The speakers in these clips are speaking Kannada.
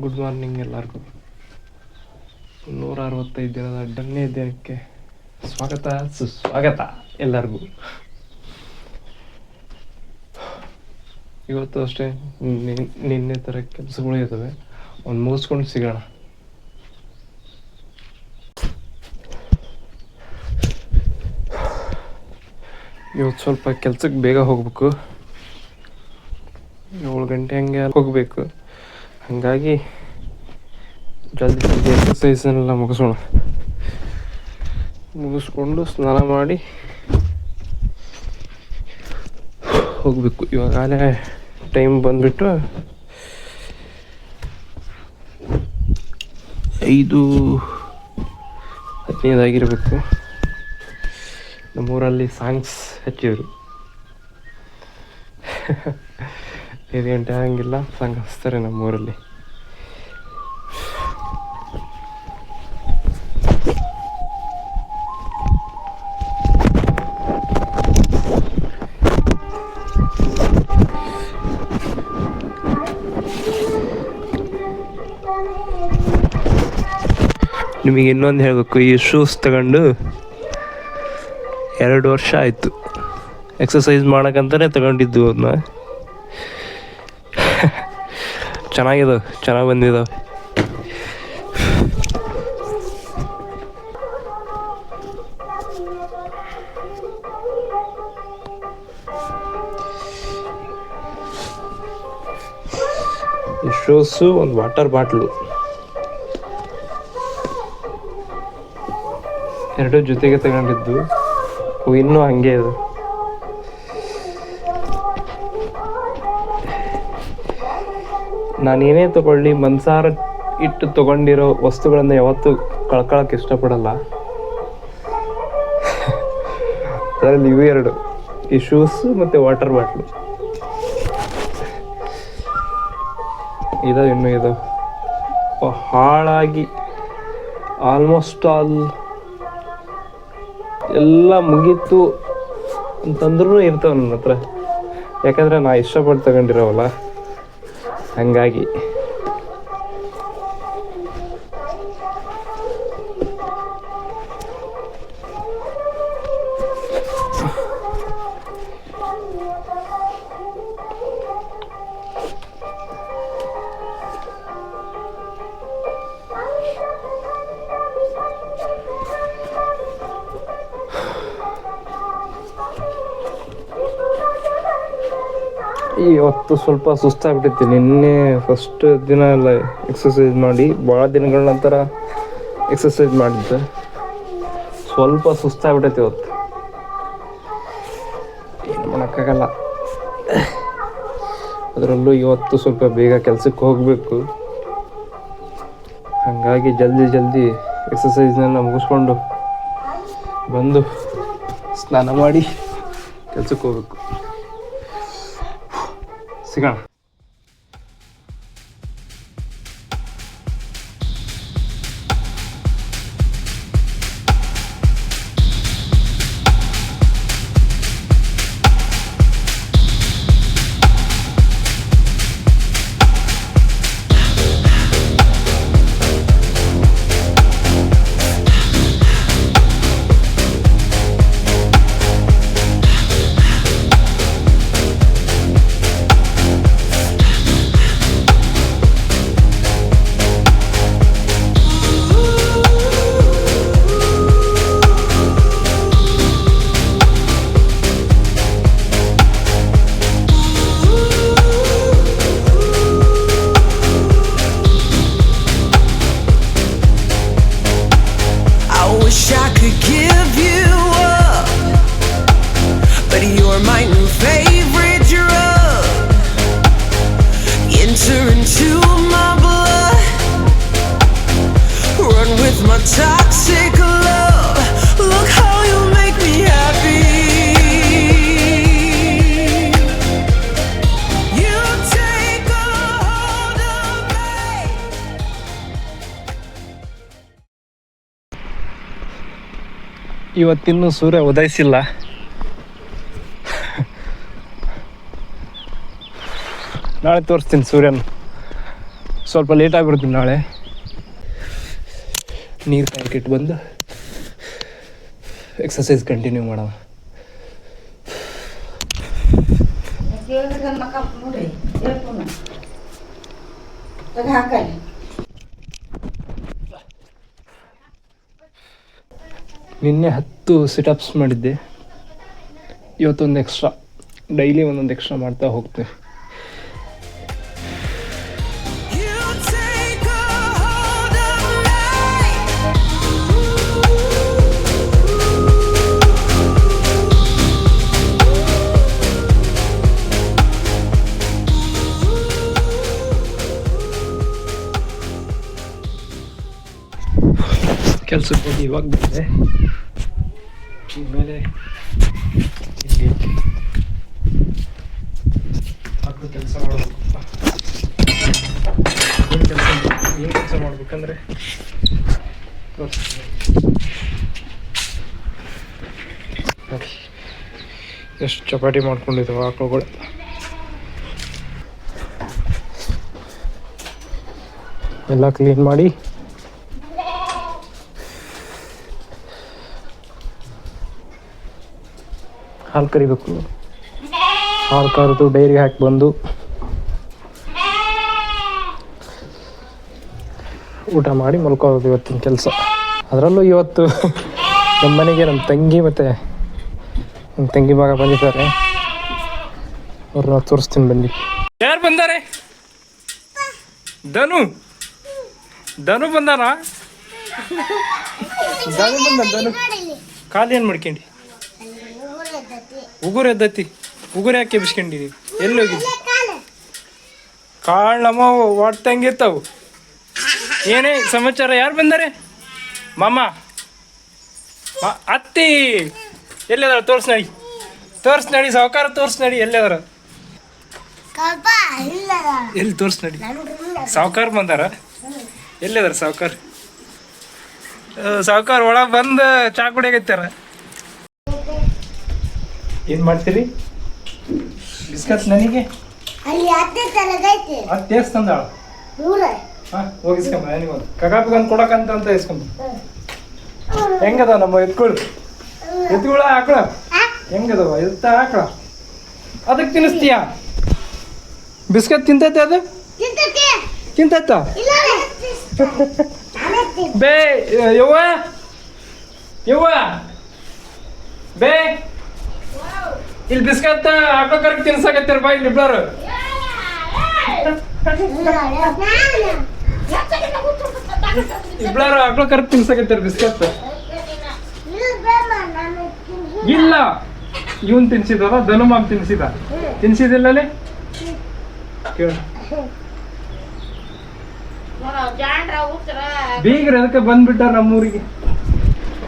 ಗುಡ್ ಮಾರ್ನಿಂಗ್ ಎಲ್ಲರಿಗೂ. ನೂರ ಅರವತ್ತೈದು ದಿನದ ಡನ್ನೇ ದಿನಕ್ಕೆ ಸ್ವಾಗತ, ಸುಸ್ವಾಗತ ಎಲ್ಲರಿಗೂ. ಇವತ್ತು ಅಷ್ಟೇ ನಿನ್- ನಿನ್ನೆ ಥರ ಕೆಲಸಗಳು ಇದ್ದಾವೆ ಒಂದು ಮುಗಿಸ್ಕೊಂಡು ಸಿಗೋಣ. ಇವತ್ತು ಸ್ವಲ್ಪ ಕೆಲ್ಸಕ್ಕೆ ಬೇಗ ಹೋಗ್ಬೇಕು. ಏಳು ಗಂಟೆ ಹಂಗೆ ಹೋಗಬೇಕು. ಹಾಗಾಗಿ ಜಲ್ದಿ ಜಲ್ದಿ ಎಕ್ಸಸೈಸನ್ನೆಲ್ಲ ಮುಗಿಸೋಣ. ಮುಗಿಸ್ಕೊಂಡು ಸ್ನಾನ ಮಾಡಿ ಹೋಗಬೇಕು. ಇವಾಗಲೇ ಟೈಮ್ ಬಂದುಬಿಟ್ಟು ಐದು ಹದಿನೈದಾಗಿರಬೇಕು. ನಮ್ಮೂರಲ್ಲಿ ಸಾಂಗ್ಸ್ ಹಚ್ಚಿದ್ರು. ಐದು ಗಂಟೆ ಸಂಘಸ್ತಾರೆ ನಮ್ಮ ನಮ್ಮೂರಲ್ಲಿ. ನಿಮಗೆ ಇನ್ನೊಂದು ಹೇಳಬೇಕು, ಈ ಶೂಸ್ ತಗೊಂಡು ಎರಡು ವರ್ಷ ಆಯಿತು. ಎಕ್ಸಸೈಸ್ ಮಾಡೋಕ್ಕಂತಲೇ ತಗೊಂಡಿದ್ದು ಅದನ್ನ ಚೆನ್ನಾಗಿದಾವೆ ಚೆನ್ನಾಗಿ ಬಂದಿದ್ದಾವೆ ಈ ಶೂಸು ಒಂದು ವಾಟರ್ ಬಾಟ್ಲು ಎರಡು ಜೊತೆಗೆ ತಗೊಂಡಿದ್ದು. ಇನ್ನೂ ಹಂಗೆ ಇದೆ. ನಾನು ಏನೇ ತಗೊಳ್ಳಿ, ಮನ್ಸಾರ ಇಟ್ಟು ತಗೊಂಡಿರೋ ವಸ್ತುಗಳನ್ನ ಯಾವತ್ತೂ ಕಳ್ಕೊಳಕ್ ಇಷ್ಟಪಡಲ್ಲ. ಅದರಲ್ಲಿ ಇವು ಎರಡು. ಈ ಶೂಸ್ ಮತ್ತೆ ವಾಟರ್ ಬಾಟ್ಲು ಇದ ಇನ್ನು ಇದು ಹಾಳಾಗಿ ಆಲ್ಮೋಸ್ಟ್ ಆಲ್ ಎಲ್ಲ ಮುಗೀತು ಅಂತಂದ್ರೂ ಇರ್ತಾವ ನನ್ನ ಹತ್ರ. ಯಾಕಂದ್ರೆ ನಾ ಇಷ್ಟಪಟ್ಟು ತಗೊಂಡಿರೋವಲ್ಲ. ಹಂಗಾಗಿ ಇವತ್ತು ಸ್ವಲ್ಪ ಸುಸ್ತಾಗ್ಬಿಟ್ಟಿತ್ತು. ನಿನ್ನೆ ಫಸ್ಟ್ ದಿನ ಎಲ್ಲ ಎಕ್ಸಸೈಸ್ ಮಾಡಿ ಭಾಳ ದಿನಗಳ ನಂತರ ಎಕ್ಸಸೈಸ್ ಮಾಡಿದ್ದೆ. ಸ್ವಲ್ಪ ಸುಸ್ತಾಗ್ಬಿಟ್ಟೈತಿ ಇವತ್ತು. ಏನು ಮಾಡೋಕ್ಕಾಗಲ್ಲ. ಅದರಲ್ಲೂ ಇವತ್ತು ಸ್ವಲ್ಪ ಬೇಗ ಕೆಲಸಕ್ಕೆ ಹೋಗಬೇಕು. ಹಾಗಾಗಿ ಜಲ್ದಿ ಜಲ್ದಿ ಎಕ್ಸಸೈಸ್ನೆಲ್ಲ ಮುಗಿಸ್ಕೊಂಡು ಬಂದು ಸ್ನಾನ ಮಾಡಿ ಕೆಲಸಕ್ಕೆ ಹೋಗ್ಬೇಕು. ಸಿಗೋಣ ಇವತ್ತಿನ್ನೂ ಸೂರ್ಯ ಉದಯಿಸಿಲ್ಲ. ನಾಳೆ ತೋರಿಸ್ತೀನಿ ಸೂರ್ಯನ. ಸ್ವಲ್ಪ ಲೇಟ್ ಆಗಿಬಿಡ್ತೀನಿ ನಾಳೆ. ನೀರು ಪ್ಯಾಕೆಟ್ ಬಂದು ಎಕ್ಸಸೈಸ್ ಕಂಟಿನ್ಯೂ ಮಾಡೋಣ. ಹಾಕಲಿ ನಿನ್ನೆ ಹತ್ತು ಸಿಟಪ್ಸ್ ಮಾಡಿದ್ದೆ. ಇವತ್ತೊಂದು ಎಕ್ಸ್ಟ್ರಾ ಡೈಲಿ ಒಂದೊಂದು ಎಕ್ಸ್ಟ್ರಾ ಮಾಡ್ತಾ ಹೋಗ್ತೀನಿ. ಇವಾಗ ಬಂದೆ ಮೇಲೆ ಇಲ್ಲಿ ಮಕ್ಕಳು ಕೆಲಸ ಮಾಡಬೇಕಪ್ಪ. ಕೆಲಸ ಏನು ಕೆಲಸ ಮಾಡ್ಬೇಕಂದ್ರೆ ಎಷ್ಟು ಚಪಾಟಿ ಮಾಡ್ಕೊಂಡಿದ್ದಾವೆ ಆಕಳುಗಳು ಎಲ್ಲ ಕ್ಲೀನ್ ಮಾಡಿ ಹಾಲು ಕರಿಬೇಕು. ಹಾಲು ಕರೆದು ಡೈರಿಗೆ ಹಾಕಿ ಬಂದು. ಊಟ ಮಾಡಿ ಮಲ್ಕೋದು ಇವತ್ತಿನ ಕೆಲಸ. ಅದರಲ್ಲೂ ಇವತ್ತು ನಮ್ಮ ಮನೆಗೆ ನಮ್ಮ ತಂಗಿ ಮತ್ತು ನಮ್ಮ ತಂಗಿ ಮಗ ಬಂದಿದ್ದಾರೆ. ಅವ್ರನ್ನ ತೋರಿಸ್ತೀನಿ ಬನ್ನಿ. ಯಾರು ಬಂದಾರೆ? ಧನು. ಧನು ಬಂದಾರ ಧನು ಬಂದ ಧನು. ಖಾಲಿ ಏನು ಮಾಡ್ಕೊಂಡಿ? ಉಗುರು ಎದ್ದತಿ. ಉಗುರು ಯಾಕೆ ಎಲ್ಲಿ ಕಾಳು ನಮ್ಮ ಹೊಟ್ಟಂಗಿರ್ತಾವು ಏನೇ ಸಮಾಚಾರ, ಯಾರು ಬಂದಾರೆ? ಮಾಮ ಅತ್ತಿ. ಎಲ್ಲಿದಾರ? ತೋರ್ಸ್ ನಡಿ. ತೋರ್ಸ್ ನಡಿ, ಸಾವುಕಾರ ತೋರ್ಸ್ ನಡಿ, ಎಲ್ಲಿದಾರ? ಎಲ್ಲಿ ತೋರ್ಸ್ ನಡಿ. ಸಾವುಕಾರ ಬಂದಾರ? ಎಲ್ಲಿದಾರ ಸಾವುಕಾರ? ಸಾವುಕಾರ ಒಳಗೆ ಬಂದು ಚಾ ಕುಡಿಯಾಗತ್ತಾರ ಏನ್ ಮಾಡ್ತೀರಿ? ಬಿಸ್ಕತ್ ನನಗೆ? ಅಲ್ಲಿ ಅತ್ತೆ ತನಗೈತಿ ಅದು ಟೇಸ್ಟ್ ತಂದಾಳ ದೂರ ಹಾ ಹೋಗಿಸ್ಕೊಂಬ ನನಗೊಂದು ಕಗಾಪಿಗೊಂದು ಕೊಡಕಂತ ಅಂತ ಇಸ್ಕೊಂಬ ಹೆಂಗದ ನಮ್ಮ ಎತ್ಕೊಳು? ಎತ್ಕೊಳ ಆಕಳ ಹೆಂಗದವ? ಎತ್ತ ಆಕಳ ಅದಕ್ಕೆ ತಿನ್ನಿಸ್ತೀಯ? ಬಿಸ್ಕತ್ ತಿಂತೈತೆ ಅದು? ತಿಂತತಿ. ತಿಂತೈತ? ಇಲ್ಲ ಅನತ್ತಿ ಬೇ ಯವ್ವ? ಯವ್ವ? ಬೇ? ಇಲ್ಲಿ ಬಿಸ್ಕತ್ ಆಟೋ ಕರೆಕ್ಟ್ ತಿನ್ಸಕತ್ತೀರ ಬಾ ಇಲ್ಲಿ ಇಬ್ಬರು ಇಬ್ಬರು ಆಟೋ ಕರೆಕ್ಟ್ ತಿನ್ಸಕತ್ತೀರ ಬಿಸ್ಕತ್ ಇಲ್ಲ. ಇವನ್ ತಿನ್ಸಿದದ ಧನುಮಾಮ್ ತಿನ್ಸಿದ. ತಿನ್ಸಿದಿಲ್ಲ ಬೀಗ್ರ ಅದಕ್ಕೆ ಬಂದ್ಬಿಟ್ಟಾರ ನಮ್ಮೂರಿಗೆ?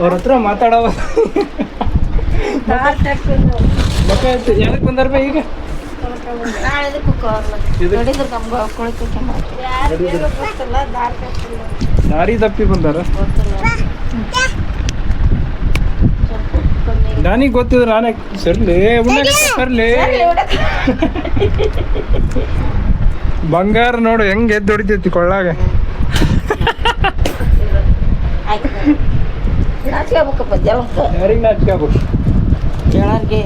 ಅವ್ರ ಹತ್ರ ಮಾತಾಡವ ಯಾಕೆ ಬಂದಾರ ಬಾ ಈಗ? ದಾರಿ ತಪ್ಪಿ ಬಂದಾರ? ನನಗ್ ಗೊತ್ತಿದ್ರೆ ನಾನೇ ಸರ್ಲಿ ಸರ್ಲಿ. ಬಂಗಾರ ನೋಡು ಹೆಂಗ್ ಎದ್ದು ಹೊಡಿತೈತಿ ಕೊಳ್ಳಾಗ. ನಾಚ್ಕೋಬೇಕಪ್ಪ ಜಲಕ್ಕ ಯಾರಿಗೆ ನಾಚಿಕೆ ಆಗ್ಬೇಕು? ಹೇಳೋರ್ಗೆ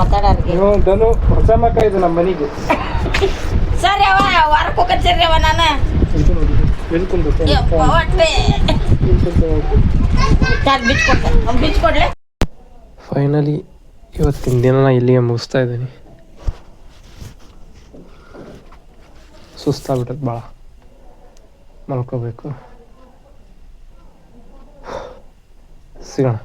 ಮಾತಾಡೋರ್ಗೆ ನೀವು ಧನು ಹೊಸ ಮಕ್ಕ ಇದು ನಮ್ಮ ಮನೆಗೆ. ಸರಿ ಅವ ವಾರಕ್ಕೆ ಹೋಗತ್ತೀರಿ ಅವ ನಾನು. ಅವ್ನು ಬಿಚ್ ಕೊಡ್ಲೆ ಫೈನಲಿ ಇವತ್ತಿನ ದಿನ ಇಲ್ಲಿಗೆ ಮುಗಿಸ್ತಾ ಇದ್ದೀನಿ. ಸುಸ್ತಾಗ್ಬಿಟ್ಟದ ಭಾಳ ಮಲ್ಕೋಬೇಕು. ಸಿಗೋಣ.